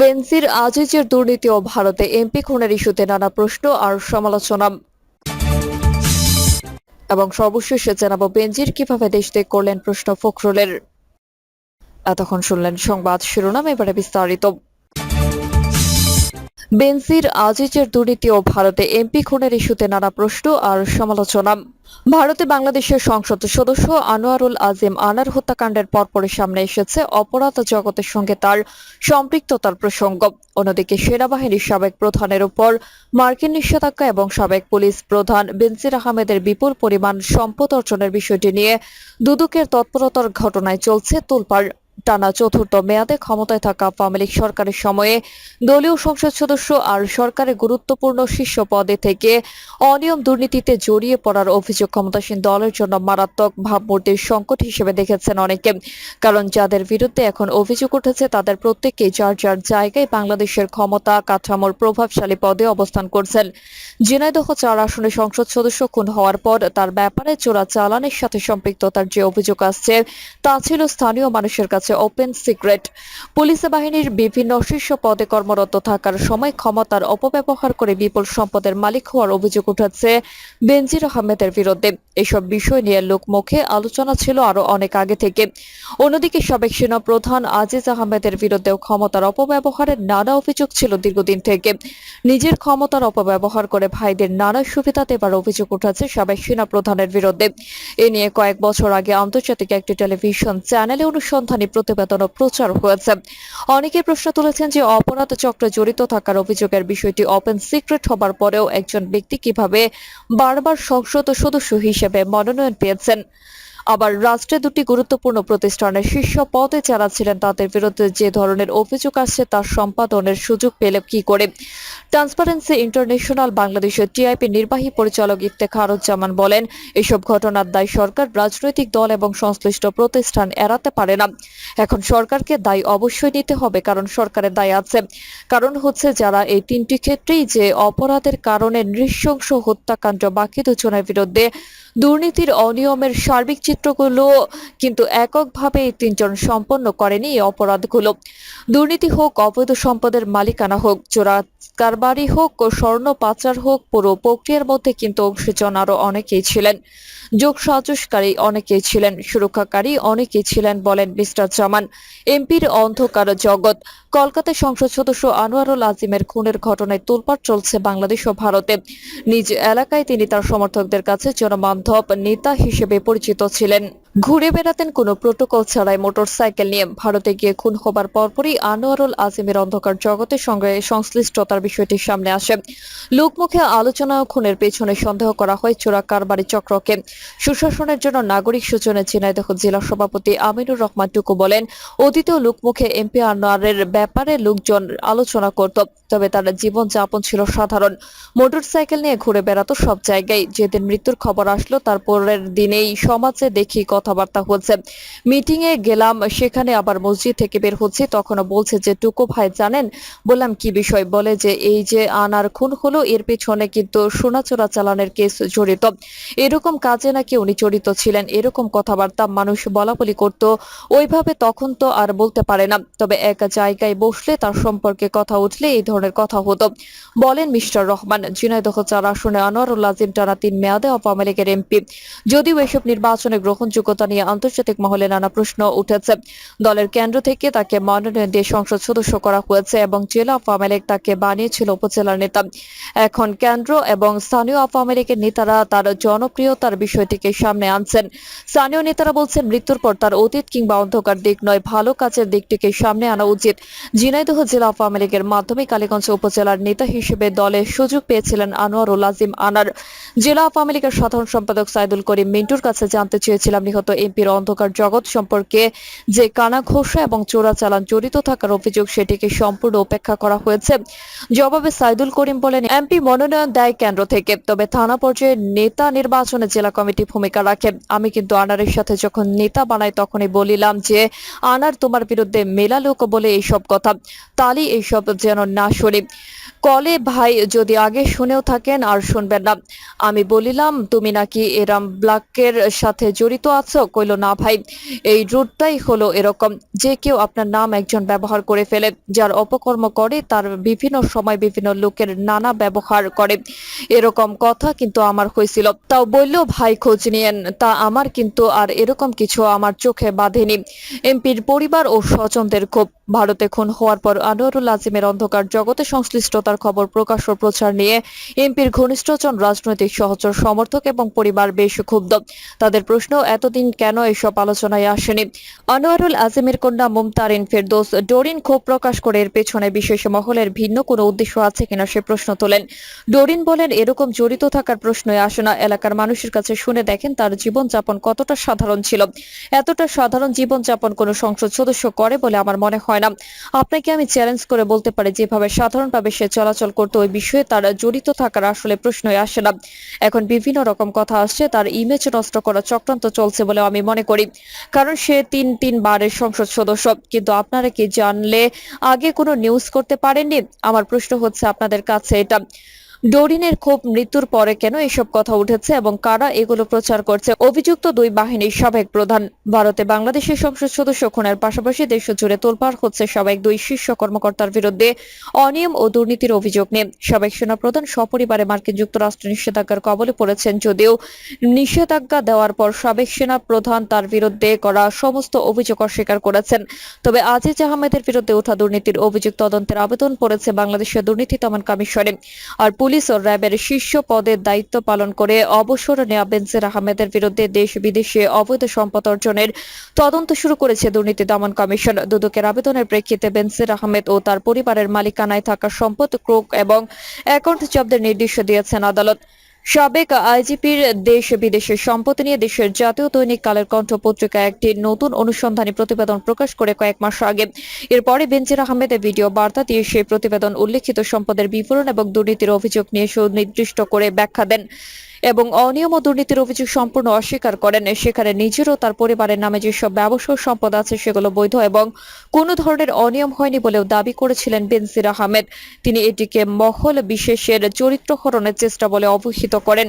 ভেন্সির আজিজের দুর্নীতি ও ভারতে এমপি খুনের ইস্যুতে নানা প্রশ্ন আর সমালোচনা। এবং সর্বশেষে জানাব বেনজির কীভাবে দেশ ত্যাগ করলেন প্রশ্ন ফখরুলের। এতক্ষণ শুনলেন সংবাদ শিরোনাম, এবারে বিস্তারিত। বেনজির আজিজের দুর্নীতি ও ভারতে এমপি খুনের ইস্যুতে নানা প্রশ্ন আর সমালোচনা। ভারতে বাংলাদেশের সংসদ সদস্য আনোয়ারুল আজিম আনার হত্যাকাণ্ডের পরপরই সামনে এসেছে অপরাধ জগতের সঙ্গে তার সম্পৃক্ততার প্রসঙ্গ। অন্যদিকে সেনাবাহিনীর সাবেক প্রধানের উপর মার্কিন নিষেধাজ্ঞা এবং সাবেক পুলিশ প্রধান বেনজির আহমেদের বিপুল পরিমাণ সম্পদ অর্জনের বিষয়টি নিয়ে দুদকের তৎপরতার ঘটনায় চলছে তোলপাড়। টানা চতুর্থ মেয়াদে ক্ষমতায় থাকা আওয়ামী লীগ সরকারের সময়ে দলীয় সংসদ সদস্য আর সরকারের গুরুত্বপূর্ণ শীর্ষ পদে থেকে অনিয়ম দুর্নীতিতে জড়িয়ে পড়ার অভিযোগ ক্ষমতাসীন দলের জন্য মারাত্মক ভাবমূর্তির সংকট হিসেবে দেখেছেন অনেকে। কারণ যাদের বিরুদ্ধে এখন অভিযোগ উঠেছে, তাদের প্রত্যেকেই যার যার জায়গায় বাংলাদেশের ক্ষমতা কাঠামোর প্রভাবশালী পদে অবস্থান করছেন। ঝিনাইদহ চার আসনে সংসদ সদস্য খুন হওয়ার পর তার ব্যাপারে চোরা চালানের সাথে সম্পৃক্ততার যে অভিযোগ আসছে, তা ছিল স্থানীয় মানুষের কাছে ওপেন সিক্রেট। পুলিশ বাহিনীর বিভিন্ন শীর্ষ পদে কর্মরত থাকার সময় ক্ষমতার অপব্যবহার করে বিপুল সম্পদের মালিক হওয়ার অভিযোগ উঠেছে বেনজির আহমেদের বিরুদ্ধে। এসব বিষয় নিয়ে লোকমুখে আলোচনা ছিল আরও অনেক আগে থেকে। অন্যদিকে সাবেক সেনা প্রধান আজিজ আহমেদের বিরুদ্ধেও ক্ষমতার অপব্যবহারের নানা অভিযোগ ছিল দীর্ঘদিন থেকে। নিজের ক্ষমতার অপব্যবহার করে ভাইদের নানা সুবিধা দেবার অভিযোগ উঠেছে সাবেক সেনা প্রধানের বিরুদ্ধে। এ নিয়ে কয়েক বছর আগে আন্তর্জাতিক একটি টেলিভিশন চ্যানেলে অনুসন্ধানী প্রতিবেদন ও প্রচার হয়েছে। অনেকে প্রশ্ন তুলেছেন যে অপরাধ চক্রে জড়িত থাকার অভিযোগের বিষয়টি ওপেন সিক্রেট হবার পরেও একজন ব্যক্তি কীভাবে বারবার সংসদ সদস্য হিসেবে মনোনয়ন পেয়েছেন। আবার রাষ্ট্রে দুটি গুরুত্বপূর্ণ প্রতিষ্ঠানের শীর্ষ পদে যারা ছিলেন তাদের বিরুদ্ধে যে ধরনের অভিযোগ আসছে তার সম্পাদনের সুযোগ পেলে কি করে? ট্রান্সপারেন্সি ইন্টারন্যাশনাল বাংলাদেশের টিআইপি নির্বাহী পরিচালক ইফতেখারুজ্জামান বলেন, এসব ঘটনার দায় সরকার, রাজনৈতিক দল এবং সংশ্লিষ্ট প্রতিষ্ঠান এড়াতে পারে না। এখন সরকারকে দায় অবশ্যই নিতে হবে, কারণ সরকারের দায় আছে। কারণ হচ্ছে যারা এই তিনটি ক্ষেত্রেই যে অপরাধের কারণে নৃশংস হত্যাকাণ্ড বাকি দুজনের বিরুদ্ধে দুর্নীতির অনিয়মের সার্বিক চিত্রগুলো কিন্তু এককভাবে তিনজন সম্পন্ন করেনি এই অপরাধগুলো। দুর্নীতি হোক, অবৈধ সম্পদের মালিকানা হোক, চোরা কারবারি হোক ও স্বর্ণ পাচার হোক, পুরো প্রক্রিয়ার মধ্যে কিন্তু অংশীজন আরও অনেকেই ছিলেন। যোগ সাজসকারী অনেকেই ছিলেন, সুরক্ষাকারী অনেকেই ছিলেন বলেন মিস্টার জামান। এমপির অন্ধকার জগৎ। কলকাতায় সংসদ সদস্য আনোয়ারুল আজিমের খুনের ঘটনায় তোলপাড় চলছে বাংলাদেশ ও ভারতে। নিজ এলাকায় তিনি তার সমর্থকদের কাছে জনবান্ধব নেতা হিসেবে পরিচিত ছিলেন। ছিলেন ঘুরে বেড়াতেন কোনো প্রোটোকল ছাড়াই মোটরসাইকেল নিয়ে। ভারতে গিয়ে খুন হবার পরপরই আনোয়ারুল আজিমের অন্ধকার জগতের সঙ্গে সংশ্লিষ্টতার বিষয়টি সামনে আসে। লোকমুখে আলোচনা খুনের পেছনে সন্দেহ করা হয় চোরা কারবারি চক্রকে। সুশাসনের জন্য নাগরিক সূচনে ঝিনাইদহ জেলা সভাপতি আমিনুর রহমান টুকু বলেন অতীতেও লোকমুখে এমপি আনোয়ারের ব্যাপারে লোকজন আলোচনা করত, তবে তার জীবন যাপন ছিল সাধারণ। মোটরসাইকেল নিয়ে ঘুরে বেড়াতো সব জায়গায়। যেদিন মৃত্যুর খবর আসলো, তারপরের দিনেই সমাজে দেখি কথাবার্তা হচ্ছে। মিটিং এ গেলাম, সেখানে আবার মসজিদ থেকে বের হচ্ছে। তখনও বলছে যে, টুকু ভাই, জানেন? বললাম, কি বিষয়? বলে যে, এই যে, আনার খুন হলো, এর পেছনে কিন্তু সোনাচোরা চালানের কেস জড়িত। এরকম কাজে নাকি উনি জড়িত ছিলেন, এরকম কথাবার্তা মানুষ বলা বলি করত। ওইভাবে তখন তো আর বলতে পারে না। তবে এক জায়গায় বসলে তার সম্পর্কে কথা উঠলে এই ধরনের কথা হতো। বলেন মিস্টার রহমান, ঝিনাইদহ চার আসনে আনোয়ারুল আজিম টানা তিন মেয়াদে আওয়ামী লীগের এমপি। যদিও এসব নির্বাচনে গ্রহণযোগ্যতা নিয়ে আন্তর্জাতিক মহলে নানা প্রশ্ন উঠেছে। দলের কেন্দ্র থেকে তাকে মনোনয়ন দিয়ে সংসদ সদস্য করা হয়েছে এবং জেলা আওয়ামী লীগ তাকে বানিয়েছিল উপজেলার নেতা। এখন কেন্দ্র এবং স্থানীয় আওয়ামী লীগের নেতারা তার জনপ্রিয়তার বিষয়টিকে সামনে আনছেন। স্থানীয় নেতারা বলছেন, মৃত্যুর পর তার অতীত কিংবা অন্ধকার দিক নয়, ভালো কাজের দিকটিকে সামনে আনা উচিত। ঝিনাইদহ জেলা আওয়ামী লীগের মাধ্যমে কালীগঞ্জ উপজেলার নেতা হিসেবে দলে সুযোগ পেয়েছিলেন আনোয়ারুল আজিম আনার। জেলা আওয়ামী লীগের সাধারণ সম্পাদক সাইদুল করিম মিন্টুর কাছে জানতে চেয়েছিলাম নিহত এমপির অন্ধকার জগৎ সম্পর্কে যে কানা ঘোষা এবং চোরাচালান জড়িত থাকার অভিযোগ সেটিকে সম্পূর্ণ উপেক্ষা করা হয়েছে। জবাবে সাইদুল করিম বলেন, এমপি মনোনয়ন দেয় কেন্দ্র থেকে, তবে থানা পর্যায়ে নেতা নির্বাচনে জেলা কমিটি ভূমিকা রাখে। আমি কিন্তু আনারের সাথে যখন নেতা বানাই তখনই বলিলাম যে, আনার তোমার বিরুদ্ধে মেলা লোক বলে এইসব কথা, তালি এইসব যেন না শুনি। কলে ভাই যদি আগে শুনেও থাকেন আর শুনবেন না। আমি বলিলাম, তুমি নাকি এরাম ব্লাকের সাথে জড়িত আছো? চাচ্ছ কইল, না ভাই, এই রুটটাই হলো এরকম। যে কেউ আপনার নাম একজন ব্যবহার করে ফেলে, যার অপকর্ম করে, তার বিভিন্ন সময় বিভিন্ন লোকের নানা ব্যবহার করে। এরকম কথা কিন্তু আমার হয়েছিল তাও বলল, ভাই, খোঁজ নিয়েন। তা আমার কিন্তু আর এরকম কিছু আমার চোখে বাঁধেনি। এমপির পরিবার ও স্বজনদের ক্ষোভ। ভারতে খুন হওয়ার পর আনোয়ারুল আজিমের অন্ধকার জগতে সংশ্লিষ্টতার খবর প্রকাশ ও প্রচার নিয়ে এমপির ঘনিষ্ঠজন, রাজনৈতিক সহচর, সমর্থক এবং পরিবার বেশ ক্ষুব্ধ। তাদের প্রশ্ন, এতদিন কেন এসব আলোচনায় আসেনি? আনোয়ারুল আজিমের কন্যা মুমতারিন ফেরদৌস ডোরিন ক্ষোভ প্রকাশ করে এর পেছনে বিশেষ মহলের ভিন্ন কোনো উদ্দেশ্য আছে কিনা সে প্রশ্ন তোলেন। ডোরিন বলেন, এরকম জড়িত থাকার প্রশ্নই আসে না। এলাকার মানুষের কাছে শুনে দেখেন, তার জীবনযাপন কতটা সাধারণ ছিল। এতটা সাধারণ জীবনযাপন কোনো সংসদ সদস্য করে বলে আমার মনে হয় না। আপনাকে আমি চ্যালেঞ্জ করে বলতে পারি, যেভাবে সাধারণভাবে সে চলাচল করতো, ওই বিষয়ে তার জড়িত থাকার আসলে প্রশ্নই আসে না। এখন বিভিন্ন রকম কথা আসছে, তার ইমেজ নষ্ট করা চক্রান্ত চলছে বলে আমি মনে করি। কারণ সে তিন তিন বারের সংসদ সদস্য। কিন্তু আপনারা কি জানলে, আগে কোনো নিউজ করতে পারেননি? আমার প্রশ্ন হচ্ছে আপনাদের কাছে এটা। ডোরিনের ক্ষোভ মৃত্যুর পরে কেন এসব কথা উঠেছে এবং কারা এগুলো প্রচার করছে? অভিযুক্ত দুই বাহিনীর সাবেক প্রধান, ভারতে বাংলাদেশের সংসদ সদস্য খুনের পাশাপাশি দেশ জুড়ে তোলপাড় হচ্ছে সাবেক দুই শীর্ষ কর্মকর্তার বিরুদ্ধে অনিয়ম ও দুর্নীতির অভিযোগ নিয়ে। সাবেক সেনাপ্রধান সপরিবারে মার্কিন যুক্তরাষ্ট্র নিষেধাজ্ঞার কবলে পড়েছেন যদিও নিষেধাজ্ঞা দেওয়ার পর সাবেক সেনা প্রধান তার বিরুদ্ধে করা সমস্ত অভিযোগ অস্বীকার করেছেন। তবে আজিজ আহমেদের বিরুদ্ধে ওঠা দুর্নীতির অভিযোগ তদন্তের আবেদন পড়েছে বাংলাদেশের দুর্নীতি দমন কমিশনে। আর পুলিশ ও র্যাবের শীর্ষ পদের দায়িত্ব পালন করে অবসর নেওয়া বেনজির আহমেদের বিরুদ্ধে দেশ বিদেশে অবৈধ সম্পদ অর্জনের তদন্ত শুরু করেছে দুর্নীতি দমন কমিশন। দুদকের আবেদনের প্রেক্ষিতে বেনজির আহমেদ ও তার পরিবারের মালিকানায় থাকা সম্পদ ক্রোক এবং অ্যাকাউন্ট জব্দের নির্দেশ দিয়েছেন আদালত। সাবেক আইজিপির দেশ বিদেশের সম্পত্তি নিয়ে দেশের জাতীয় দৈনিক কালের কণ্ঠ পত্রিকায় একটি নতুন অনুসন্ধানী প্রতিবেদন প্রকাশ করে কয়েক মাস আগে। এরপরে বেনজির আহমেদের ভিডিও বার্তা দিয়ে সেই প্রতিবেদন উল্লেখিত সম্পদের বিবরণ এবং দুর্নীতির অভিযোগ নিয়ে সুনির্দিষ্ট করে ব্যাখ্যা দেন এবং অনিয়ম ও দুর্নীতির অভিযোগ সম্পূর্ণ অস্বীকার করেন। সেখানে নিজের ও তার পরিবারের নামে যেসব ব্যবসায় সম্পদ আছে সেগুলো বৈধ এবং কোনো ধরনের অনিয়ম হয়নি বলেও দাবি করেছিলেন বেনজির আহমেদ। তিনি এটিকে মহল বিশেষের চরিত্র হরণের চেষ্টা বলে অবহিত করেন।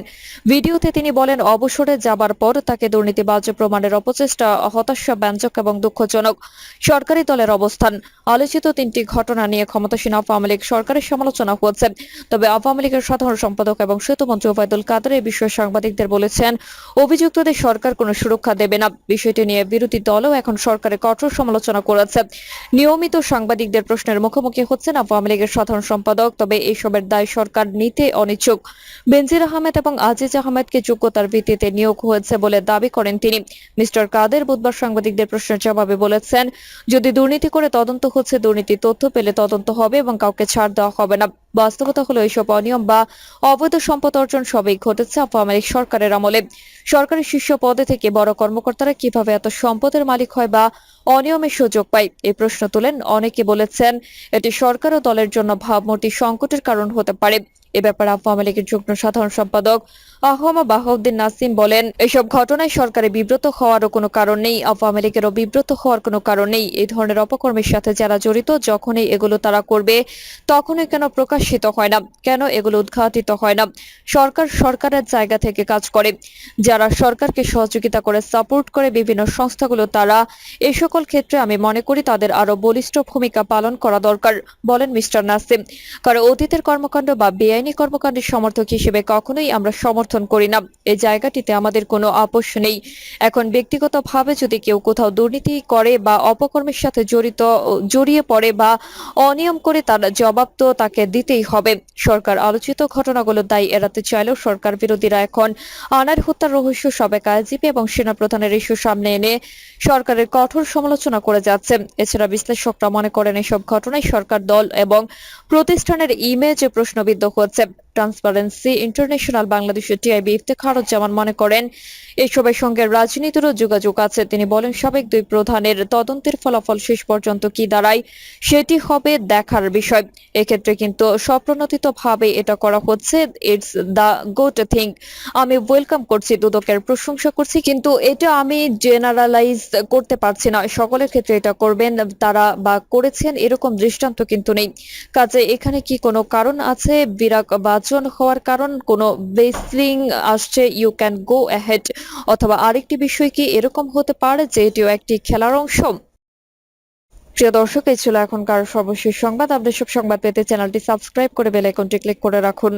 ভিডিওতে তিনি বলেন, অবসরে যাবার পর তাকে দুর্নীতিবাজ প্রমাণের অপচেষ্টা হতাশাব্যঞ্জক এবং দুঃখজনক সরকারি দলের অবস্থান, আলোচিত তিনটি ঘটনা নিয়ে ক্ষমতাসীন আওয়ামী লীগ সরকারের সমালোচনা হচ্ছে তবে আওয়ামী লীগের সাধারণ সম্পাদক এবং সেতুমন্ত্রী ওবায়দুল কাদের এই বিষয়ে সাংবাদিকদের বলেছেন, অভিযুক্তদের সরকার কোনো সুরক্ষা দেবে না। বিষয়টি নিয়ে বিরোধী দলও এখন সরকারের কঠোর সমালোচনা করেছে। নিয়মিত সাংবাদিকদের প্রশ্নের মুখোমুখি হচ্ছেন আওয়ামী লীগের সাধারণ সম্পাদক, তবে এসবের দায় সরকার নিতে অনিচ্ছুক। বেনজির আহমেদ এবং আজিজ আহমেদকে যোগ্যতার ভিত্তিতে নিয়োগ হয়েছে বলে দাবি করেন তিনি। মিস্টার কাদের বুধবার সাংবাদিকদের প্রশ্নের জবাবে বলেছেন, যদি দুর্নীতি করে তদন্ত হচ্ছে দুর্নীতি তথ্য পেলে তদন্ত হবে এবং কাউকে ছাড় দেওয়া হবে না। বাস্তবতা হলো এইসব অনিয়ম বা অবৈধ সম্পদ অর্জন সবই ঘটেছে আওয়ামী সরকারের আমলে। সরকারের শীর্ষ পদে থেকে বড় কর্মকর্তারা কীভাবে এত সম্পদের মালিক হয় বা অনিয়মের সুযোগ পায় এই প্রশ্ন তুলেন। অনেকে বলেছেন, এটি সরকার ও দলের জন্য ভাবমূর্তি সংকটের কারণ হতে পারে। এ ব্যাপারে আওয়ামী লীগের যুগ্ম সাধারণ সম্পাদক আহমা বাহাউদ্দিন নাসিম বলেন, এসব ঘটনায় সরকারে বিব্রত হওয়ারও কোনো কারণ নেই, আওয়ামী লীগেরও বিব্রত হওয়ার কোনো কারণ নেই। এই ধরনের অপকর্মের সাথে যারা জড়িত, যখনই এগুলো তারা করবে, তখনই কেন প্রকাশিত হয় না? কেন এগুলো উদ্ঘাটিত হয় না? সরকার সরকারের জায়গা থেকে কাজ করে। যারা সরকারকে সহযোগিতা করে, সাপোর্ট করে বিভিন্ন সংস্থাগুলো, তারা এ সকল ক্ষেত্রে আমি মনে করি তাদের আরও বলিষ্ঠ ভূমিকা পালন করা দরকার, বলেন মিস্টার নাসিম। কারণ অতীতের কর্মকাণ্ড বা বেআইনি কর্মকাণ্ডের সমর্থক হিসেবে কখনোই আমরা সমর্থন করি না। এই জায়গাটিতে আমাদের কোনো আপোষ নেই। এখন ব্যক্তিগতভাবে যদি কেউ কোথাও দুর্নীতি করে বা অপকর্মের সাথে জড়িত, জড়িয়ে পড়ে বা অনিয়ম করে তার জবাব তো তাকে দিতেই হবে। সরকার আলোচিত ঘটনাগুলো দায়ী এড়াতে চাইলেও সরকার বিরোধীরা এখন আনার হত্যার রহস্য সবে আইজিপি এবং সেনাপ্রধানের ইস্যু সামনে এনে সরকারের কঠোর সমালোচনা করে যাচ্ছে। এছাড়া বিশ্লেষকরা মনে করেন এসব ঘটনায় সরকার দল এবং প্রতিষ্ঠানের ইমেজ প্রশ্নবিদ্ধ হচ্ছে। WhatsApp ট্রান্সপারেন্সি ইন্টারন্যাশনাল বাংলাদেশের টিআইবি ইফতেখারুজ্জামান মনে করেন, এসবের সঙ্গে রাজনীতিরও যোগাযোগ আছে। তিনি বলেন, সাবেক দুই প্রধানের তদন্তের ফলাফল শেষ পর্যন্ত কি দাঁড়ায়, সেটি হবে দেখার বিষয়। এক্ষেত্রে কিন্তু স্বপ্রণোদিত ভাবে এটা করা হচ্ছে। ইটস দ্য গুড থিং আমি ওয়েলকাম করছি, দুদকের প্রশংসা করছি, কিন্তু এটা আমি জেনারেলাইজ করতে পারছি না। সকলের ক্ষেত্রে এটা করবেন তারা বা করেছেন, এরকম দৃষ্টান্ত কিন্তু নেই। কাজে এখানে কি কোনো কারণ আছে? বিরাট ডায়লগ বাচন হওয়ার কারণ, কোনো বেসলিং আসছে ইউ ক্যান গো অ্যাহেড অথবা আরেকটি বিষয় কি এরকম হতে পারে যে এটিও একটি খেলার অংশ? প্রিয় দর্শক, এই ছিল এখনকার সর্বশেষ সংবাদ। আপনি সব সংবাদ পেতে চ্যানেলটি সাবস্ক্রাইব করে বেল আইকনটি ক্লিক করে রাখুন।